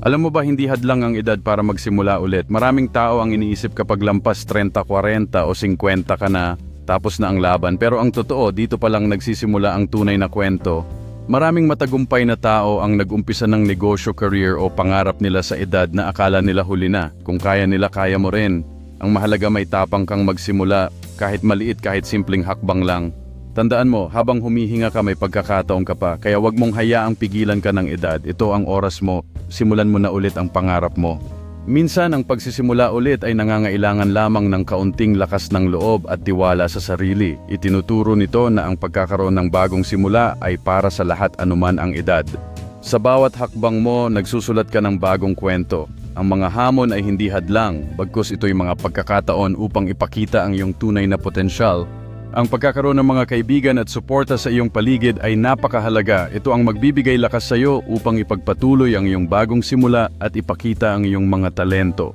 Alam mo ba hindi hadlang ang edad para magsimula ulit? Maraming tao ang iniisip kapag lampas 30, 40 o 50 ka na, tapos na ang laban. Pero ang totoo, dito pa lang nagsisimula ang tunay na kwento. Maraming matagumpay na tao ang nag-umpisa ng negosyo, career o pangarap nila sa edad na akala nila huli na. Kung kaya nila, kaya mo rin. Ang mahalaga may tapang kang magsimula, kahit maliit, kahit simpleng hakbang lang. Tandaan mo, habang humihinga ka may pagkakataon ka pa, kaya wag mong hayaang pigilan ka ng edad. Ito ang oras mo, simulan mo na ulit ang pangarap mo. Minsan ang pagsisimula ulit ay nangangailangan lamang ng kaunting lakas ng loob at tiwala sa sarili. Itinuturo nito na ang pagkakaroon ng bagong simula ay para sa lahat anuman ang edad. Sa bawat hakbang mo, nagsusulat ka ng bagong kwento. Ang mga hamon ay hindi hadlang, bagkus ito'y mga pagkakataon upang ipakita ang iyong tunay na potensyal ang pagkakaroon ng mga kaibigan at suporta sa iyong paligid ay napakahalaga. Ito ang magbibigay lakas sa iyo upang ipagpatuloy ang iyong bagong simula at ipakita ang iyong mga talento.